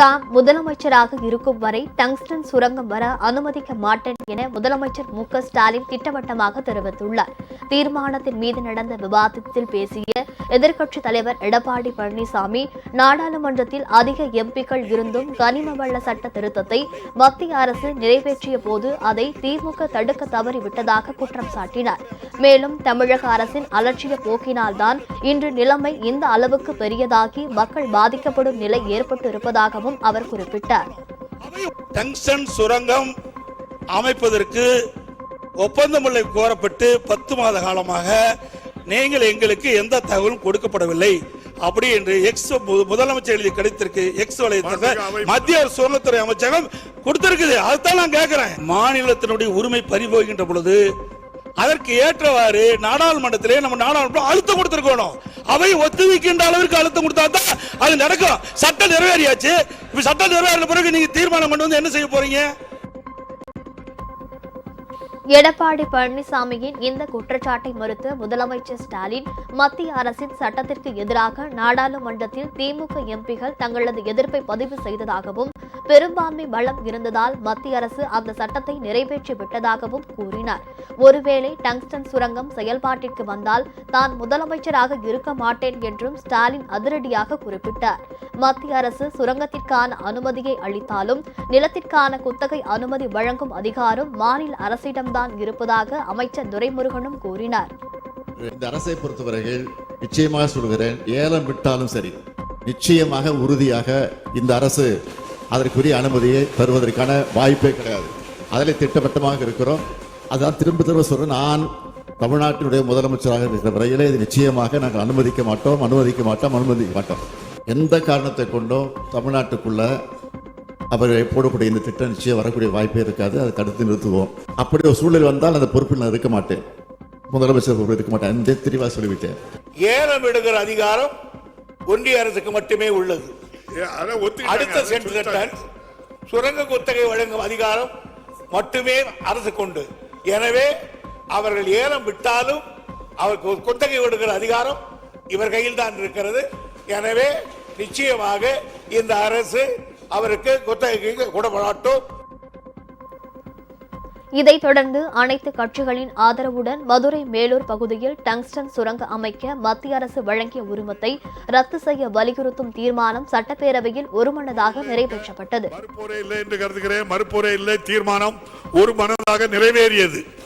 தாம் முதலமைச்சராக இருக்கும் வரை டங்ஸ்டன் சுரங்கம் வர அனுமதிக்க மாட்டேன் என முதலமைச்சர் மு க ஸ்டாலின் திட்டவட்டமாக தெரிவித்துள்ளார். தீர்மானத்தின் மீது நடந்த விவாதத்தில் பேசிய எதிர்க்கட்சித் தலைவர் எடப்பாடி பழனிசாமி நாடாளுமன்றத்தில் அதிக எம்பிக்கள் இருந்தும் கனிம வள்ள சட்ட திருத்தத்தை மத்திய அரசு நிறைவேற்றிய போது அதை திமுக தடுக்க தவறிவிட்டதாக குற்றம் சாட்டினார். மேலும் தமிழக அரசின் அலட்சிய போக்கினால்தான் இன்று நிலைமை இந்த அளவுக்கு பெரியதாகி மக்கள் பாதிக்கப்படும் நிலை ஏற்பட்டு இருப்பதாகவும் அவர் குறிப்பிட்டார். டங்ஸ்டன் சுரங்கம் அமைப்பதற்கு ஒப்பந்தமுறை கோரப்பட்டு பத்து மாத காலமாக நீங்கள் எங்களுக்கு எந்த தகவலும் கொடுக்கப்படவில்லை. அப்படி என்று எக்ஸ் மு- முதலமைச்சர் எழுதி கடித்திருக்கு எக்ஸ் வலையத்தில் மத்திய சுரங்கத்துறை அமைச்சகம் கொடுத்திருக்குது. அதுதான் நான் கேட்கிறேன். மாநிலத்தினுடைய உரிமை பறிபோகின்ற பொழுது அதற்கு ஏற்றவாறு நாடாளுமன்றத்திலே நம்ம நாடாளுமன்றம் அழுத்தம் கொடுத்திருக்கணும். அவை ஒத்துவிக்கின்ற அளவிற்கு அழுத்தம் கொடுத்தா தான் அது நடக்கும். சட்டம் நிறைவேறியாச்சு. இப்ப சட்டம் நிறைவேறின பிறகு நீங்க தீர்மானம் கொண்டு வந்து என்ன செய்ய போறீங்க? எடப்பாடி பழனிசாமியின் இந்த குற்றச்சாட்டை மறுத்த முதலமைச்சர் ஸ்டாலின் மத்திய அரசின் சட்டத்திற்கு எதிராக நாடாளுமன்றத்தில் திமுக எம்பிகள் தங்களது எதிர்ப்பை பதிவு செய்ததாகவும் பெரும்பான்மை பலம் இருந்ததால் மத்திய அரசு அந்த சட்டத்தை நிறைவேற்றி விட்டதாகவும் கூறினார். ஒருவேளை டங்ஸ்டன் சுரங்கம் செயல்பாட்டிற்கு வந்தால் தான் முதலமைச்சராக இருக்க மாட்டேன் என்றும் ஸ்டாலின் அதிரடியாக குறிப்பிட்டார். மத்திய அரசு சுரங்கத்திற்கான அனுமதியை அளித்தாலும் நிலத்திற்கான குத்தகை அனுமதி வழங்கும் அதிகாரம் மாநில அரசிடம்தான் இருப்பதாக அமைச்சர் துரைமுருகனும் கூறினார். இந்த அரசை பொறுத்தவரையில் நிச்சயமாக சொல்கிறேன் ஏலம் விட்டாலும் சரி நிச்சயமாக உறுதியாக இந்த அரசு அதற்குரிய அனுமதியை தருவதற்கான வாய்ப்பே கிடையாது. அதில் திட்டவட்டமாக இருக்கிறோம். அதான் திரும்ப திரும்ப சொல்கிறேன் நான் தமிழ்நாட்டினுடைய முதலமைச்சராக இருக்கிற வரையிலே இது நிச்சயமாக நாங்கள் அனுமதிக்க மாட்டோம் அனுமதிக்க மாட்டோம் அனுமதிக்க மாட்டோம். எந்த காரணத்தை கொண்டும் தமிழ்நாட்டுக்குள்ளே அவர்கள் போடக்கூடிய இந்த திட்டம் நிச்சயம் வரக்கூடிய வாய்ப்பே இருக்காது அதை தடுத்து நிறுத்துவோம். அப்படி ஒரு சூழல் வந்தால் அந்த பொறுப்பில் நான் இருக்க மாட்டேன். முதலமைச்சர் பொறுப்பில் இருக்க மாட்டேன். தெளிவாக சொல்லிவிட்டேன். ஏலம் விடுகிற அதிகாரம் ஒன்றிய அரசுக்கு மட்டுமே உள்ளது. அடுத்த சொல்லிட்டாங்க. சுரங்க குத்தகை வழங்கும் அதிகாரம் மட்டுமே அரசு கொண்டு. எனவே அவர்கள் ஏலம் விட்டாலும் அவருக்கு குத்தகை விடுகிற அதிகாரம் இவர் கையில் தான் இருக்கிறது. எனவே நிச்சயமாக இந்த அரசு அவருக்கு குத்தகைக்கு கொடுப்படாட்டும் இதைத் தொடர்ந்து அனைத்து கட்சிகளின் ஆதரவுடன் மதுரை மேலூர் பகுதியில் டங்ஸ்டன் சுரங்க அமைக்க மத்திய அரசு வழங்கிய உரிமத்தை ரத்து செய்ய வலியுறுத்தும் தீர்மானம் சட்டப்பேரவையில் ஒருமனதாக நிறைவேற்றப்பட்டது. மறுப்போரே இல்லை என்று கருதுகிறேன். மறுப்போரே இல்லை தீர்மானம் ஒரு மனதாக நிறைவேறியது.